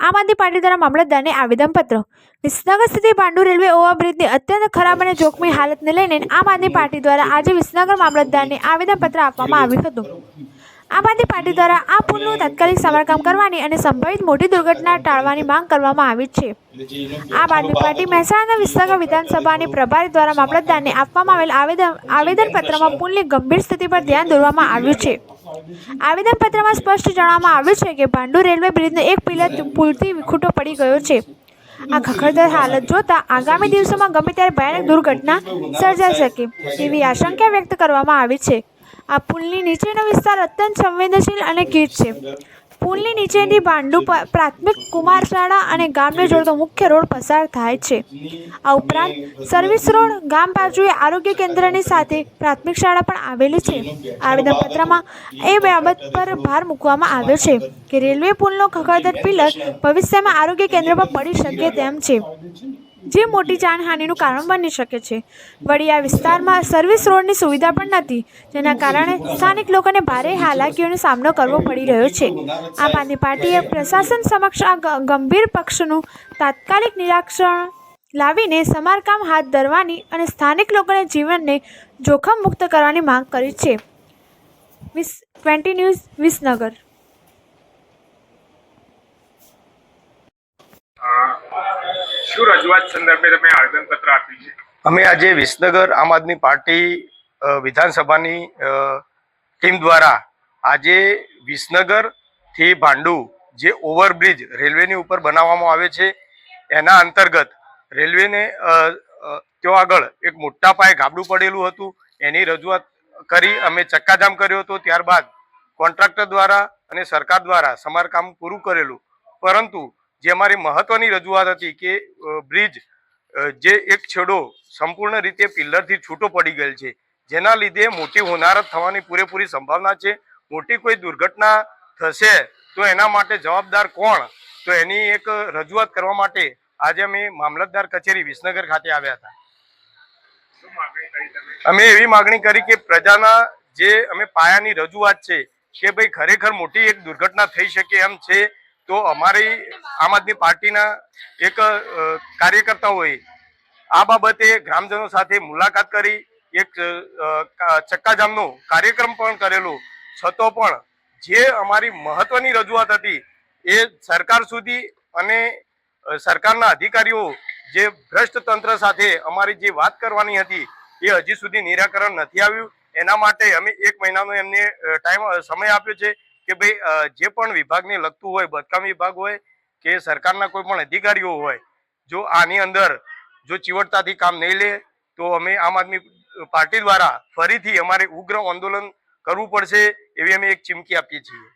આમ આદમી પાર્ટી દ્વારા મામલતદારને આવેદનપત્ર વિસનગર સ્થિત પાંડુ રેલવે ઓવરબ્રિજની અત્યંત ખરાબ અને જોખમી હાલતને લઈને આમ આદમી પાર્ટી દ્વારા આજે વિસનગર મામલતદારને આવેદનપત્ર આપવામાં આવ્યું હતું. આમ આદમી પાર્ટી દ્વારા આ પુલનું તાત્કાલિક સમારકામ કરવાની અને સંભવિત મોટી દુર્ઘટના ટાળવાની માંગ કરવામાં આવી છે. આમ આદમી પાર્ટી મહેસાણા વિસનગર વિધાનસભાની પ્રભારી દ્વારા મામલતદારને આપવામાં આવેલ આવેદન આવેદનપત્રમાં પુલની ગંભીર સ્થિતિ પર ધ્યાન દોરવામાં આવ્યું છે. આવેદનપત્રમાં સ્પષ્ટ જણાવવામાં આવ્યું છે કે ભાંડુ રેલવે બ્રિજનો એક પિલર પુલથી ખૂટો પડી ગયો છે. આ ખખડતર હાલત જોતા આગામી દિવસોમાં ગમે ત્યારે ભયાનક દુર્ઘટના સર્જાઈ શકે તેવી આશંકા વ્યક્ત કરવામાં આવી છે. આ પુલની નીચેનો વિસ્તાર અત્યંત સંવેદનશીલ અને ગીચ છે. પુલની નીચેથી ભાંડુ પ્રાથમિક કુમાર શાળા અને ગામને જોડતો મુખ્ય રોડ પસાર થાય છે. આ ઉપરાંત સર્વિસ રોડ, ગામ બાજુએ આરોગ્ય કેન્દ્રની સાથે પ્રાથમિક શાળા પણ આવેલી છે. આવેદનપત્રમાં એ બાબત પર ભાર મૂકવામાં આવ્યો છે કે રેલવે પુલનો ખખડદર પિલર ભવિષ્યમાં આરોગ્ય કેન્દ્ર પર પડી શકે તેમ છે. જે મોટી જાનહાનિનું કારણ બની શકે છે. વળી આ વિસ્તારમાં સર્વિસ રોડની સુવિધા પણ નથી, જેના કારણે સ્થાનિક લોકોને ભારે હાલાકીઓનો સામનો કરવો પડી રહ્યો છે. આમ આદમી પાર્ટીએ પ્રશાસન સમક્ષ આ ગંભીર પક્ષનું તાત્કાલિક નિરાકરણ લાવીને સમારકામ હાથ ધરવાની અને સ્થાનિક લોકોને જીવનને જોખમ મુક્ત કરવાની માંગ કરી છે. વિસ ટ્વેન્ટી ન્યૂઝ, વિસનગર. શું રજૂઆત સંદર્ભે તમે આવેદનપત્ર આપ્યું છે? અમે આજે વિસનગર આમ આદમી પાર્ટી વિધાનસભાની ટીમ દ્વારા આજે વિસનગરથી ભાંડુ, જે ઓવરબ્રિજ રેલવેની ઉપર બનાવવામાં આવે છે, એના અંતર્ગત રેલવેને ત્યાં આગળ એક મોટા પાયે ગાબડું પડેલું હતું, એની રજૂઆત કરી અમે ચક્કાજામ કર્યો હતો, ત્યારબાદ કોન્ટ્રાક્ટર દ્વારા અને સરકાર દ્વારા સમારકામ પૂરું કરેલું. પરંતુ જે અમારી મહત્વની રજૂઆત હતી કે બ્રિજ જે એક છેડો સંપૂર્ણ રીતે પિલ્લરથી છૂટો પડી ગયેલ છે, જેના લીધે મોટી હોનારત થવાની પૂરેપૂરી સંભાવના છે. મોટી કોઈ દુર્ઘટના થશે તો એના માટે જવાબદાર કોણ? તો એની એક રજૂઆત કરવા માટે આજે અમે મામલતદાર કચેરી વિસનગર ખાતે આવ્યા હતા. અમે એવી માગણી કરી કે પ્રજાના જે અમે પાયાની રજૂઆત છે કે ભાઈ ખરેખર મોટી એક દુર્ઘટના થઈ શકે એમ છે તો અમારી આમ આદમી પાર્ટીના એક કાર્યકર્તાઓએ આ બાબતે ગ્રામજનો સાથે મુલાકાત કરી, એક ચક્કાજામનો કાર્યક્રમ પણ કરેલો. છતો પણ જે અમારી મહત્વની રજૂઆત હતી, એ સરકાર સુધી અને સરકારના અધિકારીઓ જે ભ્રષ્ટ તંત્ર સાથે અમારી જે વાત કરવાની હતી, એ હજી સુધી નિરાકરણ નથી આવ્યું. એના માટે અમે એક મહિનાનો એમને ટાઈમ સમય આપ્યો છે. કે ભાઈ જે પણ વિભાગને લગતું હોય બાંધકામ વિભાગ હોય કે સરકારના કોઈ પણ અધિકારીઓ હોય, જો આની અંદર જો ચીવટતાથી કામ નહીં લે, તો અમે આમ આદમી પાર્ટી દ્વારા ફરીથી અમારે ઉગ્ર આંદોલન કરવું પડશે એવી અમે એક ચીમકી આપીએ છીએ.